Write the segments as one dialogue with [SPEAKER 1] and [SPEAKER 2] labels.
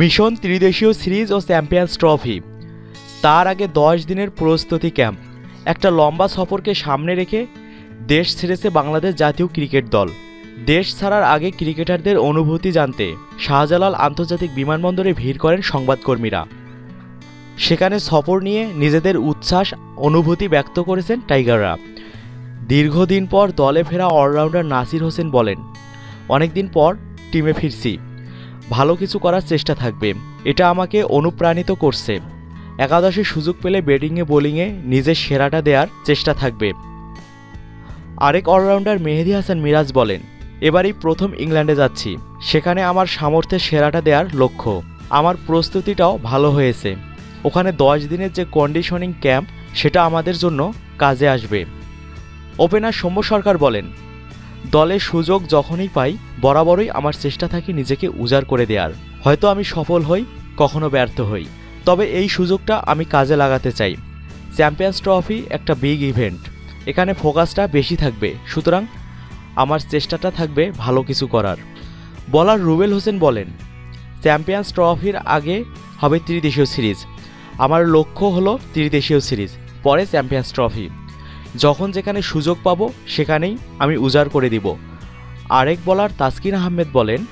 [SPEAKER 1] Mission ত্রিদেশীয় series ও champions trophy. তার আগে দশ দিনের প্রস্তুতি ক্যাম্প। একটা লম্বা সফরকে সামনে রেখে দেশ ছেড়েছে বাংলাদেশ জাতীয় ক্রিকেট দল। দেশ ছাড়ার আগে ক্রিকেটারদের অনুভূতি জানতে শাহজালাল আন্তর্জাতিক বিমানবন্দরে ভিড় করেন সংবাদকর্মীরা। সেখানে সফর নিয়ে নিজেদের উচ্ছ্বাস, অনুভূতি ব্যক্ত করেছেন টাইগাররা। দীর্ঘদিন পর দলে ফেরা অলরাউন্ডার নাসির হোসেন বলেন, অনেকদিন পর টিমে ফিরছি। ভালো কিছু করার চেষ্টা থাকবে। এটা আমাকে অনুপ্রাণিত করছে। একাদশে সুযোগ পেলে ব্যাটিংয়ে, বোলিংয়ে নিজের সেরাটা দেওয়ার চেষ্টা থাকবে। আরেক অলরাউন্ডার মেহেদি হাসান মিরাজ বলেন, এবারই প্রথম ইংল্যান্ডে যাচ্ছি। সেখানে আমার সামর্থ্যের সেরাটা দেওয়ার লক্ষ্য। আমার প্রস্তুতিটাও ভালো হয়েছে। ওখানে দশ দিনের যে কন্ডিশনিং ক্যাম্প সেটা আমাদের জন্য কাজে আসবে। ওপেনার সৌম্য সরকার বলেন দলে সুযোগ যখনই পাই, বরাবরই আমার চেষ্টা থাকে নিজেকে উজাড় করে দেওয়ার হয়তো আমি সফল হই, কখনো ব্যর্থ হই। তবে এই সুযোগটা আমি কাজে লাগাতে চাই। চ্যাম্পিয়ন্স ট্রফি একটা বিগ ইভেন্ট। এখানে ফোকাসটা বেশি থাকবে। সুতরাং আমার চেষ্টাটা থাকবে ভালো কিছু করার। বলার রুবেল হোসেন বলেন, চ্যাম্পিয়ন্স ট্রফির আগে হবে ত্রিদেশীয় সিরিজ। আমার লক্ষ্য হলো ত্রিদেশীয় সিরিজ, পরে চ্যাম্পিয়ন্স ট্রফি। যখন যেখানে সুযোগ পাবো, সেখানেই আমি উজাড় করে দিব। আরেক বলার তাসকিন আহমেদ বলেন,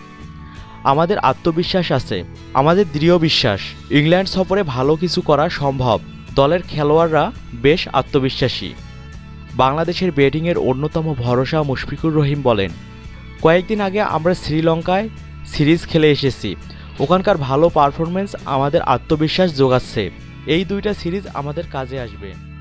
[SPEAKER 1] আমাদের আত্মবিশ্বাস আছে, আমাদের দৃঢ় বিশ্বাস। ইংল্যান্ড সফরে ভালো কিছু করা সম্ভব। দলের খেলোয়াড়রা বেশ আত্মবিশ্বাসী। বাংলাদেশের ব্যাটিংয়ের অন্যতম ভরসা মুশফিকুর রহিম বলেন, কয়েকদিন আগে আমরা শ্রীলঙ্কায় সিরিজ খেলে এসেছি। ওখানকার ভালো পারফরমেন্স আমাদের আত্মবিশ্বাস যোগাচ্ছে। এই দুইটা সিরিজ আমাদের কাজে আসবে।